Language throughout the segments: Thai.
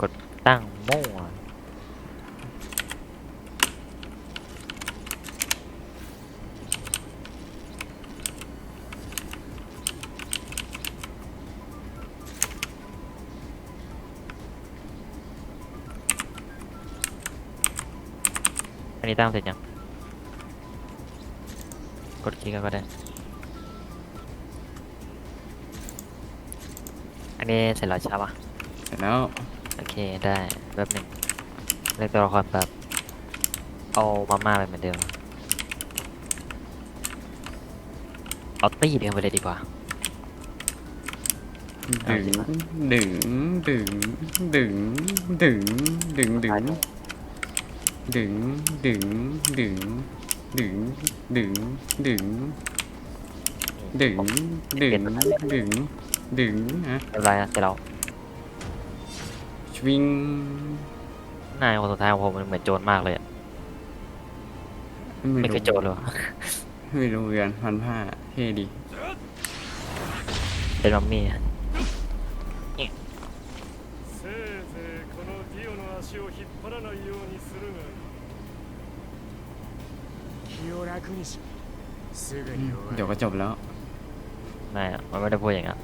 กดตั้งมั่วอันนี้ตั้งเสร็จยัง กดคลิกก็ได้ อันนี้เสร็จแล้วใช่ปะเสร็จแล้ว โอเคได้แป๊บหนึ่งเลือกตัวละครแบบเอามาม่าไปเหมือนเดิมเอาตี้เดิมไปเลยดีกว่า ดึง ดึง ดึง ดึง ดึง ดึง ดึง ดึง ดึง ดึง ดึง ดึง ดึง ดึง ดึง ดึง ดึงฮะเรียบร้อยแล้วเสร็จแล้ว ชวิงนายคนสุดท้ายของผมมันเหมือนโจรมากเลยอะไม่เคยโจรหรอไม่รู้เรียนพันผ้าเท่ดีเป็นมัมมี่เดี๋ยวก็จบแล้ว ไม่มันไม่ได้พูดอย่างนั้น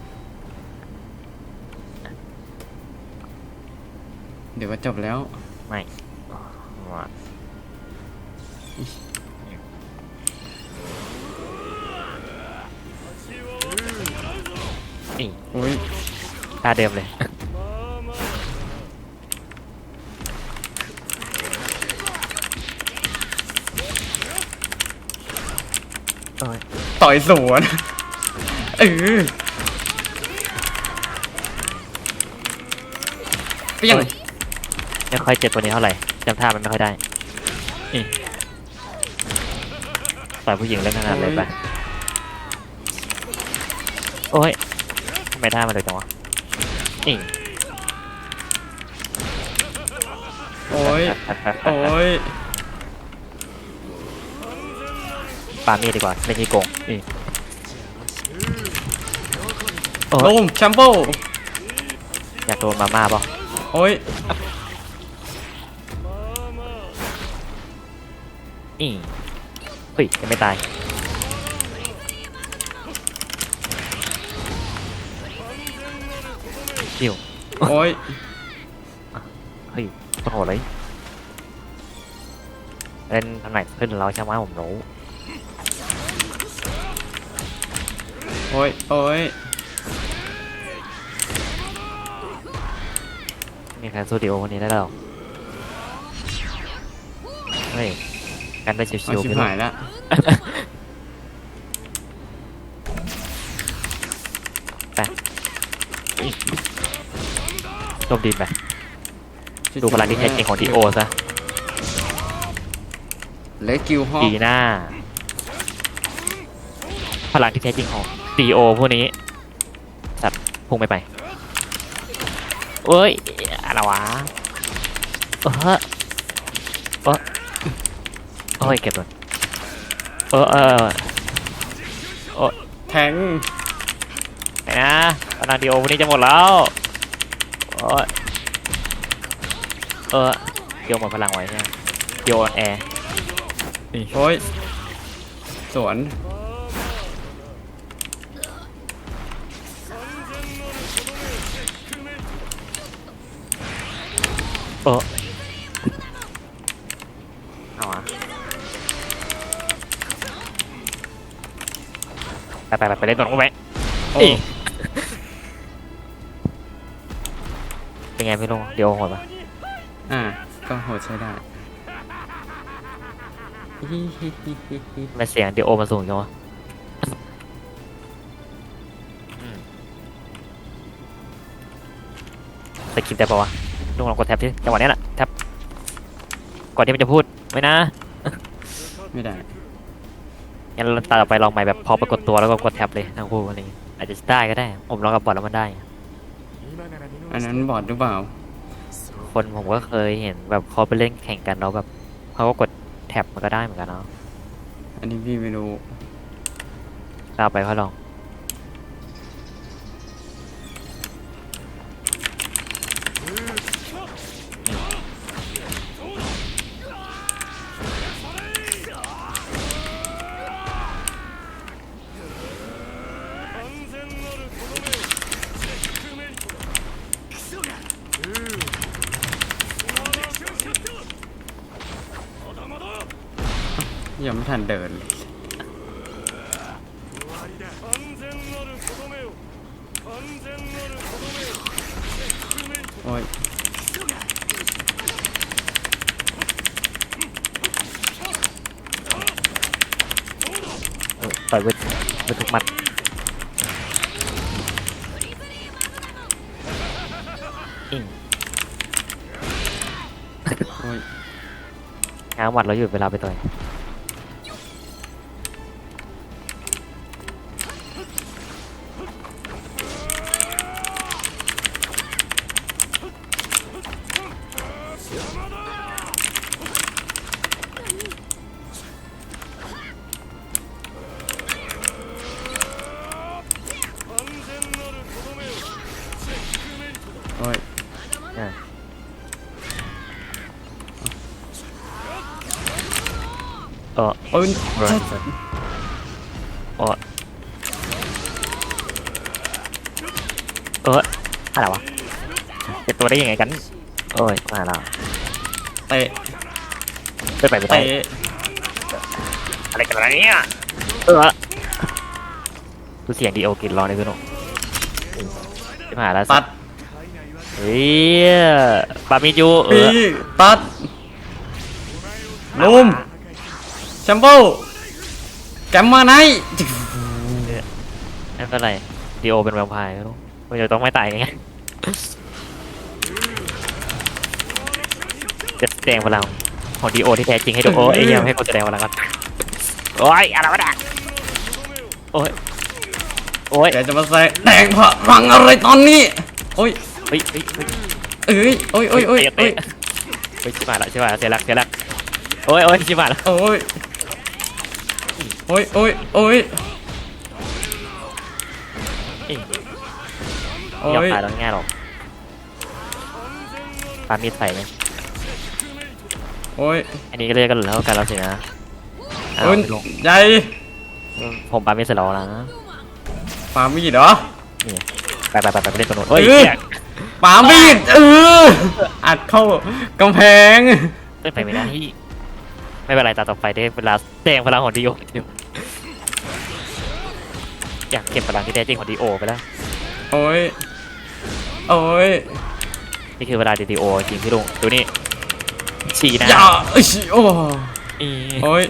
เดี๋ยวก็จบแล้ว ไม่ว่าอุ้ยตาเดิมเลยต่อยสวนเออเปรี้ยง ไม่ค่อยเจ็บตัวนี้เท่าไหร่จำท่ามันไม่ค่อยได้นี่ต่อยผู้หญิงเล่นขนาดเลยไปโอ้ยทำไมท่ามันเลยจังวะนี่โอ้ย โอ้ยปามีดดีกว่าเล่นยี่โกงนี่โอ้โลยมแชมโบ้อยากโดนมาม่าป่ะโอ้ย นี่เฮ้ยยังไม่ตายดิวโอ้ยเฮ้ยโคตรโหดเลยเล่นทางไหนขึ้นเราใช่ไหมผมรู้โอ้ยโอ้ยมีใครสู้ดิโอคนนี้ได้หรอเฮ้ย กันได้ชิเอาวๆชิบพี่ลูกหายละโจมดีไปดูพลังที่แท้จริงของดิโอซะเหล็กกิวฮอดีหน้า พลังที่แท้จริงของดีโอพวกนี้ สัตว์พุ่งไม่ไปเอ้ยอะไรวะเออเออ โอ้ยเก็บตัวเออเออแทงไหนนะพลังดีโอพวกนี้จะหมดแล้วโอ้ยเออเกี่ยวหมดพลังไว้เนี่ยโยนแอร์โอ้ยสวนเออเอาอะ ไปไปไปไปเล่นตัวนู้นไปโอ้อีเป็นไงพี่ลุงเดี๋ยวโหดปะอ่า ก็โหดใช้ได้ฮิฮิฮิฮิฮิทำไม่เสียงเดี๋ยวโอมาสูงจังวะอืมสกิปได้ปะวะลุงลองกดแท็บที่จังหวะนี้แหละแท็บก่อนที่มันจะพูดไม่นะ ไม่ได้ งั้นเราต่อไปลองใหม่แบบพอปรากฏตัวแล้วก็กดแท็บเลยทั้งคู่อะไรอย่างเงี้อาจจะได้ก็ได้ ผมลองกับบอดแล้วมันได้ อันนั้นบอดหรือเปล่า คนผมก็เคยเห็นแบบเขาไปเล่นแข่งกันเล้วแบบเขาก็กดแท็บมันก็ได้เหมือนกันเนาะอันนี้พี่ไม่รู้ เราไปเขาลอง ทันเดินโอ้ยต่อยเวทเวทุกมัดอิงโอ้ยงางหมัดเราอยู่เวลาไปต่อย เออโอ้ย Right. เออเอออะไรวะเป็นตัวได้ยังไงกัน โอ้ยมาแล้วเตะไปไปไม่ได้เตะอะไรกันวะเนี่ยเออดูเสียงดีโอกินรอในพี่หนุ่มที่ผ่านแล้วตัดเฮ้ยบามิจูเอปีอตัดลุม แชมเปิลแกมมาไนท์ไม่เป็นไรดีโอเป็นแวมไพร์ไม่รู้มันจะต้องไม่ตายไงจะแสดงพลังของดีโอที่แท้จริงให้ดูโอ้ยยังให้คนแสดงพลังก่อนโอ้ยอะไรวะเนี่ยโอ้ยโอ้ยแกจะมาแสดงพลังอะไรตอนนี้โอ้ยเฮ้ยเฮ้ยเฮ้ยเอ้ยโอ้ยโอ้ยโอ้ยเตะโอ้ยเตะเฮ้ยชิบหายละชิบหายละเสียหลักเสียหลักโอ้ยโอ้ยชิบหายละโอ้ย โอ้ยโอ้ยโอ้ยเอ้ยโอ้ยอมยตายแล้วง่ายหรอกปามีดใส่ไหมโอ้ยอันนี้ก็เรียกกันแล้วกันแล้วสินะอ้าวโอ้ยไม่ลงใหญ่ผมปามีดเสร็จแล้วนะปามีดเหรอนี่ไปไปไปไปไปเล่นตัวโน้นโอ้ยเออเหี้ยปามีดเอออัดเข้ากำแพงเล่นไปไม่ได้ ไม่เป็นไรตาต่อไปได้เวลาแสดงพลังของดีโออยากเก็บพลังที่แท้จริงของดีโอไปแล้วโอ้ย โอ้ย นี่คือเวลาดีโอจริงพี่ลุงดูนี่ฉี่นะอย่าเอ้ยโอ้อีโอ้ย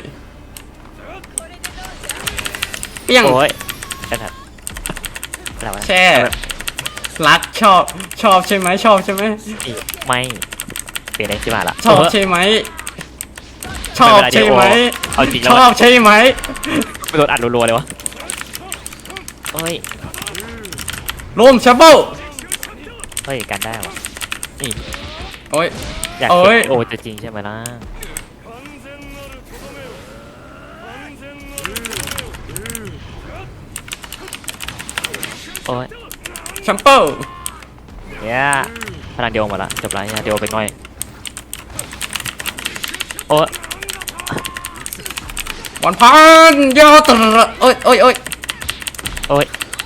เปี้ยงโอ้ยกระถัดอะไรวะแช่รักชอบชอบใช่ไหมชอบใช่ไหมอีไม่เปลี่ยนได้ใช่ไหมล่ะชอบใช่ไหม ชอบใช่ไหมเอาจริงชอบใช่ไหมไปโดนอัดรัวๆเลยวะเฮ้ยโรมแชับเบิลเฮ้ยกันได้วะโอ้ย อยากเโอ้ย ห็นโอจะจริงใช่ไหมล่ะโอ้ยแชมเปิลเนี่ยพลังเดียวหมดละจบละเนี่ยเดียวไปหน่อยโอ้ย วันพันยอดตรโอ้ยโอ้ยโอ้ยโอ้ย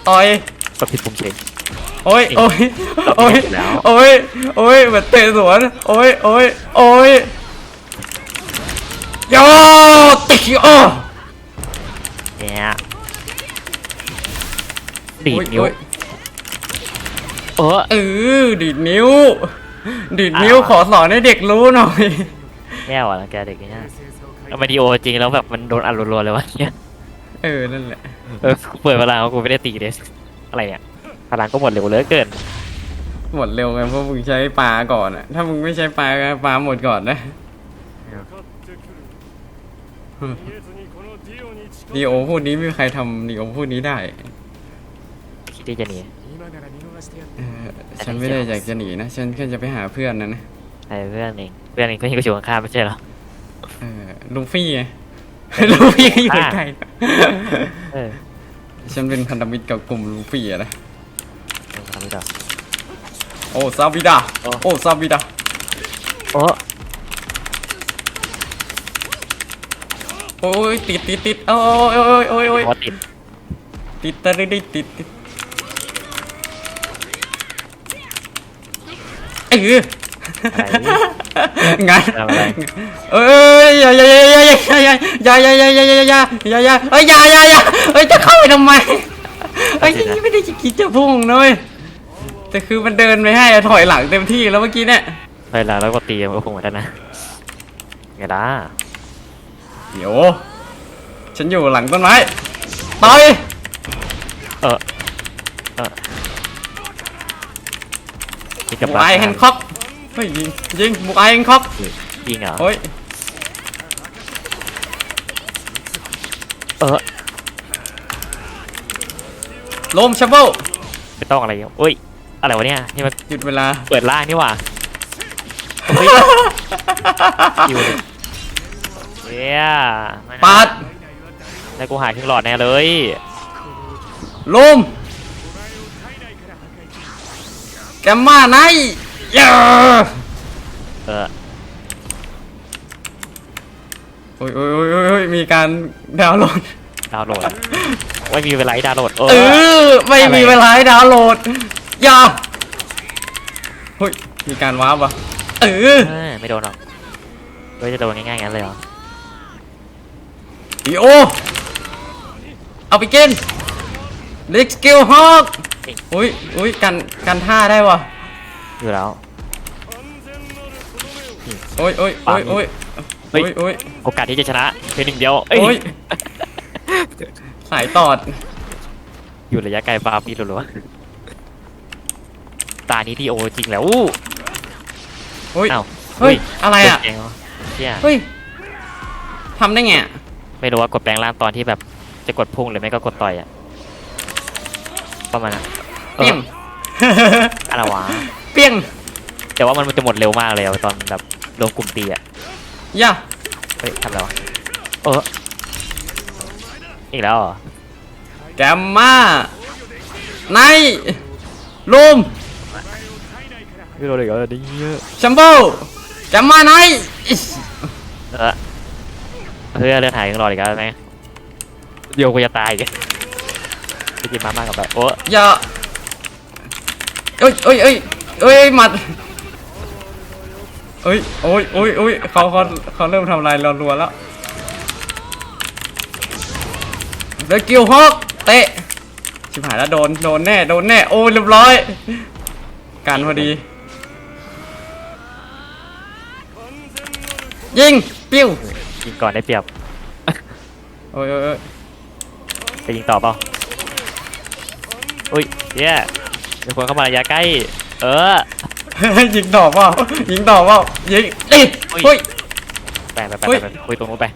ต่อยกดผิดปุ่มเฉยโอ้ยโอ้ยโอ้ยโอ้ยโอ้ยเหมือนเตะสวนโอ้ยโอ้ยโอ้ยยอดติโอเนี่ยดีดนิ้วโอ้ยโอ้ยเออดีดนิ้ว ดีดนิ้วขอสอนให้เด็กรู้หน่อยแย่ว่ะแกเด็กเนี่ย เอามาดีโอจริงแล้วแบบมันโดนอัดรัวๆเลยวะเนี่ยเออ นั่นแหละ เออเปิดเวลาของกูไม่ได้ตีเลยอะไรเนี่ยพลังก็หมดเร็วเหลือเกิน หมดเร็วไงเพราะมึงใช้ปลาก่อนอะถ้ามึงไม่ใช้ปลาปลาหมดก่อนนะ ดีโอพูดนี้ไม่มีใครทำดีโอพูดนี้ได้คิดจะหนีฉันไม่ได้อยากจะหนีนะ ฉันแค่จะไปหาเพื่อนนะนะไอเพื่อนเองเพื่อนเองเพื่อนก็อยู่ข้างๆไม่ใช่หรอ เออลูฟี่ไง ลูฟี่ก็อยู่ใกล้เออๆฉันเป็นพันธมิตรกับกลุ่มลูฟี่อะนะทำไม่ต่อโอ้ซาบิดาโอ้ โอ้ซาบิดาโอ้โอ้ยติดติดติดโอ้ยโอ้ยโอ้ยโอ้ยหัวติดติดตะริดิติดติดเออ อะไรงั้นทำอะไร เอ้ยอย่าอย่าอย่าอย่าอย่าอย่าอย่าอย่าอย่าอย่าอย่าอย่าเอ้ยอย่าอย่าอย่าเอ้ยจะเข้าไปทำไมเอ้ยไม่ได้จะคิดจะพุ่งนะเว้ยแต่คือมันเดินไปให้อะถอยหลังเต็มที่แล้วเมื่อกี้เนี่ยเวลาแล้วก็ตีมันก็คงเหมือนกันะไงล่ะเดี๋ยวฉันอยู่หลังต้นไม้ต่อยเออเออนี่บุกับกไอแฮนด์คอก เฮ้ยยิงยิงบุกไอแฮนด์คอกยิงเหรอโอ้ยเออลมชัมเบิลไม่ต้องอะไรเอ้ยอะไรวะเนี่ยนี่มันหยุดเวลาเปิดล่างนี่หว่าเฮ้ยอยู่เลยเฮียไม่นะปาดแล้วกูหายครึ่งหลอดแน่เลยลมแกมมาไน ยาเออโอ้ยโอ้ยโอ้ยโอ้ยโอ้ยมีการดาวน์โหลด ดาวน์โหลดไม่มีเวลาให้ดาวน์โหลดเอเออ อ ไม่มีเวลาให้ดาวน์โหลด อย่าเฮ้ย มีการว้าบอะเออเออไม่โดนหรอกเฮ้ยจะโดนง่ายๆงั้นเลยเหรอดีโอ เอาไปกินเล็กสกิลฮอกอุ้ยอุ้ยกันกันท่าได้วะ อยู่แล้ว โอ้ยโอ้ยโอ้ยโอ้ยโอ้ยโอกาสที่จะชนะเพียงหนึ่งเดียวโอ้ยสายตอด อยู่ระยะไกลบาปีหลัวๆตานี้ที่โอจริงแล้วอู้โอ้ยเอ้าเฮ้ย อะไรอะเฮ้ยทำได้ไงไม่รู้ว่ากดแปลงล่างตอนที่แบบจะกดพุ่งหรือไม่ก็กดต่อยอะประมาณนั้นเอเมออะไรวะ เปี้ยงแต่ว่ามันจะหมดเร็วมากเลยอะตอนแบบรวมกลุ่มตีอะย่าเฮ้ยทำอะไรวะเอออีกแล้วเหรอแกมมาไนลูมไม่รู้เลยเหรอนี่เยอะชัมเบิลแกมมาไนอิสเออเฮ้ยเลือดหายยังรออีกแล้วไหมเดี๋ยวกูจะตายอีกันไปกินมาม่ากับแบบโอ้อย่าเอ้ยเอ้ยเอ้ย เอ้ยหมัดเอ้ยโอ้ยโอ้ยโอ้ยเขาเขาเขาเริ่มทำลายเรารัวแล้วเดอะกิลฮอกเตะชิบหายแล้วโดนโดนแน่โดนแน่โอ้ยเรียบร้อย การพอดี ยิงปิ้วยิงก่อนได้เปรียบโอ้ยโอ้ยโอ้ยไปยิงต่อเปล่าอุ้ยเย้มีคนเข้ามาระยะใกล้ เออ ยิงต่อเปล่ายิงต่อเปล่ายิงเอ้ยอุ๊ยเฮ้ย ไปไปไปเฮ้ย ไปคุยตรงนู้นไป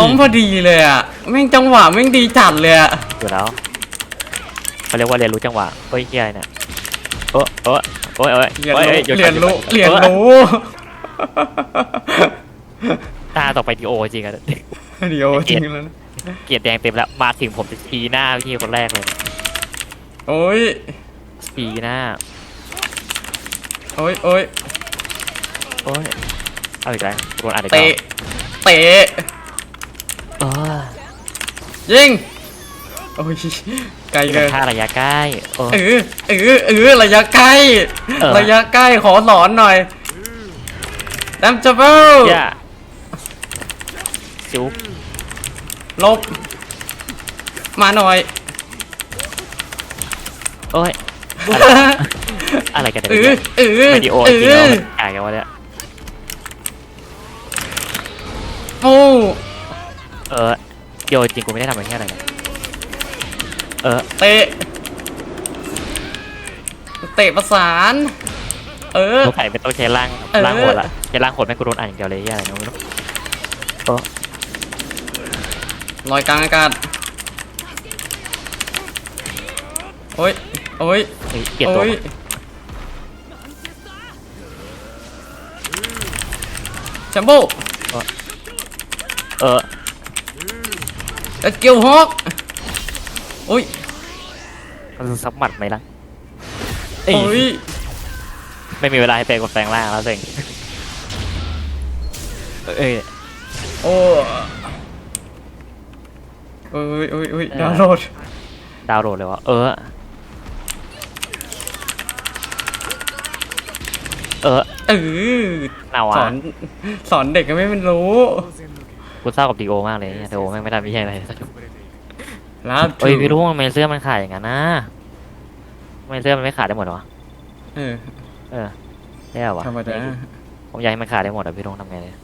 ล้มพอดีเลยอะแม่งจังหวะแม่งดีจัดเลยอะอยู่แล้วเขาเรียกว่าเรียนรู้จังหวะเฮ้ยเฮียอะไรเนี่ยโอ้โอ้โอ้ยโอ้ยเรียนโอ้รู้ดี๋วเรียนรู้ก่อเรียนออรู้ตาต่อไปดีโอจริงอะเดี๋ยวจริงแล้วนะเกียรติแดงเต็มแล้วมาถึงผมจะทีหน้าพี่คนแรกเลยโอ้ยทีหน้า โอ้ยโอ้ยโอ้ยเอาอีกแล้วโดนอัดอีกแล้วเตะเตะเออยิงโอ้ยไกลนี่เกิเป็นนท่าระยะใกล้เออเออเออเออระยะใกล้เออระยะใกล้ขอสอนหน่อยดัมจับเบิลย่าจุ๊บลบ มาหน่อย โอ้ย อะไรกันเอเนี่ยอเออวิดีโอเอจริงแล้วอมันกายกันวะเนี่ยโอ้เออโยจริงกูไม่ได้ทำอะไรแค่อะไรเลยเออเตะเตะประสาน เออลูกไข่ไม่ต้องใช้ล่างเออล่างโหดละใช้ล่างโหดแม่งกูโดนอ่านอย่างเดียวเลยเหี้ยอะไรไม่รู้เออลอยกลางอากาศโอ้ยโอ้ย เฮ้ยเปลี่ยนตัวโอ้ยมาแชมโบเออเอ็ดกิลฮอกโอ้ยมันซับหมัดไหมล่ะเอ้ยโอ้ยไม่มีเวลาให้ไปกดแปลงร่างแล้วเซ็งเอ้ยโอ้โอ้ยโอ้ยโอ้ยดาวน์โหลดดาวน์โหลดเลยวะเออ เออเออเราสออะนสอนเด็กก็ไม่เป็นรู้กูเศร้ากับดีโอมากเลยเนี่ยดีโอแม่งไม่ได้ไม่ใช่อะไรสักอย่างแล้วเอ้ยพี่รุ่งทำไมเสื้อมันขาดอย่างนั้นนะทำไมเสื้อมันไม่ขาดได้หมดวะเออเออได้เหรอวะธรรมดาผมอยากให้มันขาดได้หมดอะพี่รุ่งทำไงเลย